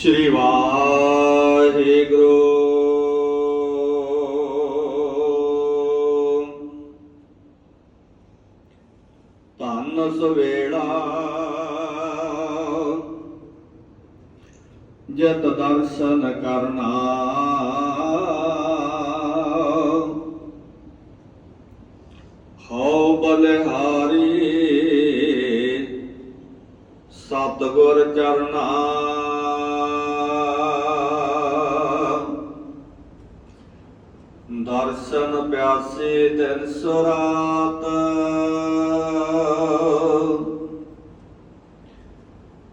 ਸ੍ਰੀ ਵਾਹਿਗੁਰੂ। ਧੰਨ ਸਵੇਲਾ। ਜਤ ਦਰਸ਼ਨ ਕਰਨਾ। ਹਉ ਬਲਿਹਾਰੀ ਸਤਗੁਰ ਚਰਨਾ। ਦਰਸ਼ਨ ਪਿਆਸੇ ਦਿਨ ਸੁਰਾਤ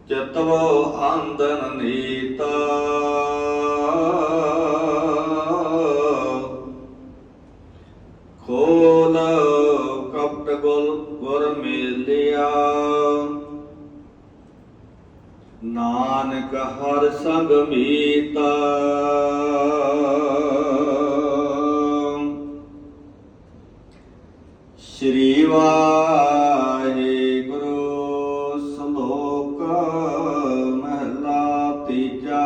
ਚਤਵੋ ਆਂਦਨ ਨੀਤਾ। ਖੋਲ ਕਪਟ ਗੁਲ ਗੁਰ ਮੇਲਿਆ। ਨਾਨਕ ਹਰ ਸੰਗ ਮੀਤਾ। ਸ਼੍ਰੀ ਵਾਹਿਗੁਰੂ, ਸੰਲੋਕ ਮਹਲਾ ਤੀਜਾ।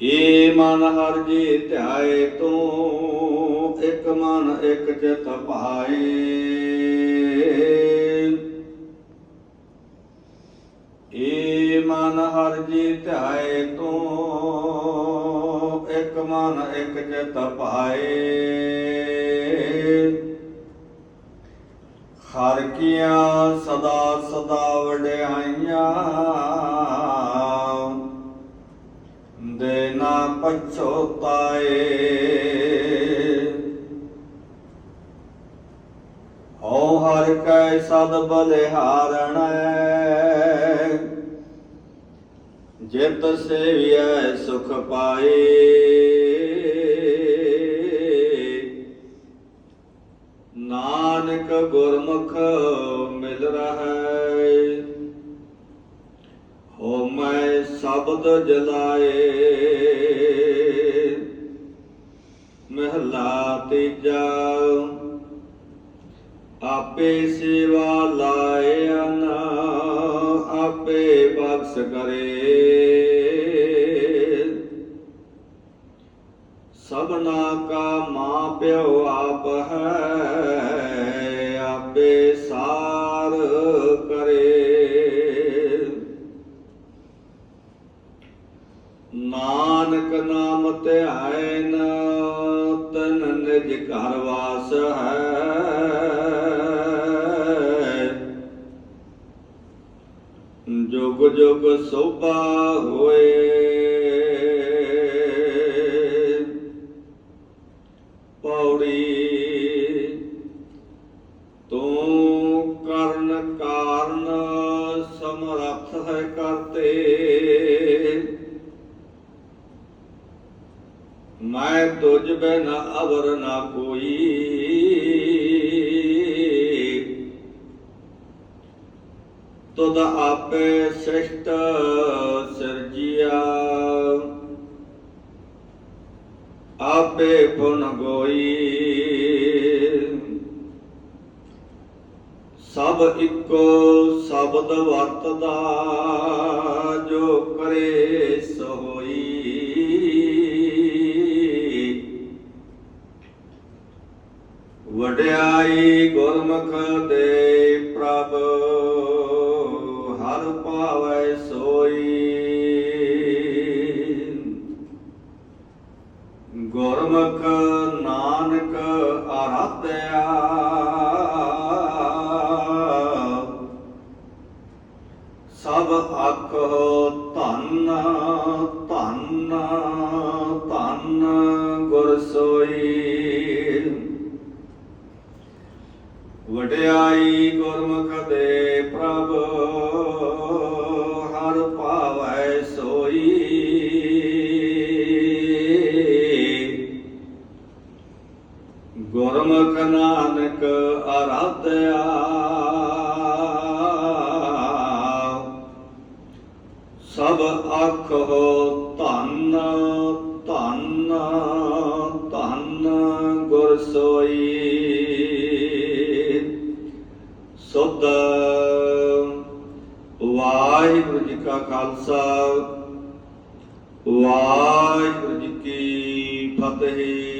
ਏ ਮਨ ਹਰ ਜੀ ਧਿਆਏ, ਤੂੰ ਇੱਕ ਮਨ ਇੱਕ ਚਿਤ ਭਾਏ ਏ ਮਨ ਹਰ ਜੀ ਧਿਆਏ, ਤੂੰ ਮਨ ਇੱਕ ਚਿਤ ਪਾਏ। ਹਰ ਕੀਆਂ ਸਦਾ ਸਦਾ ਵਡਿਆਈਆਂ ਦੇ ਨਾ ਪਛੋਤਾਏ ਹਉ ਹਰ ਕੈ ਸਦ ਬਲਿਹਾਰਣੈ, ਜਿਤ ਸੇਵਿਐ ਸੁਖ ਪਾਏ। ਹੋ ਮੈਂ ਸ਼ਬਦ ਜਲਾਏ। ਮਹਲਾ ਤੀਜਾ, ਆਪੇ ਸੇਵਾ ਲਾਇਆ ਨਾ ਆਪੇ ਬਖਸ਼ ਕਰੇ। ਸਭਨਾ ਕਾ ਮਾਂ ਪਿਓ ਆਪ ਹੈ, ਆਪੇ ਸਾਰ ਕਰੇ। ਜੁਗ ਸੋਭਾ ਹੋਏ। ਪੌੜੀ ਤੂੰ ਕਰਨ ਕਾਰਨ ਸਮਰੱਥ ਹੈ ਕਰਤੇ ਮੈਂ ਤੁਝ ਬਿਨ ਅਵਰ ਨਾ ਕੋਈ। ਤੁਧ ਆਪੇ ਸ੍ਰਿਸ਼ਟ ਸਿਰਜਿਆ। ਆਪੇ ਗੁਣ ਗੋਈ। ਸਭ ਇੱਕੋ ਸ਼ਬਦ ਵਰਤਦਾ, ਜੋ ਕਰੇ ਸੋਈ। ਵਡਿਆਈ ਗੁਰਮੁਖ ਦੇ ਪ੍ਰਭ। ਪਾਵੈ ਸੋਈ। ਗੁਰਮੁਖ ਨਾਨਕ ਆਰਾਧਿਆ। ਸਭ ਆਖੋ ਧੰਨ ਧੰਨ ਧੰਨ ਗੁਰ ਸੋਈ। ਵਡਿਆਈ ਗੁਰਮੁਖ ਦੇ ਪ੍ਰਭ। ਆਰਾਧਿਆ। ਸਭ ਆਖੋ ਧੰਨ ਧੰਨ ਧੰਨ ਗੁਰ ਸੋਈ। ਸੁਧ ਵਾਹਿਗੁਰੂ ਜੀ ਕਾ ਖਾਲਸਾ, ਵਾਹਿਗੁਰੂ ਜੀ ਕੀ ਫਤਿਹ।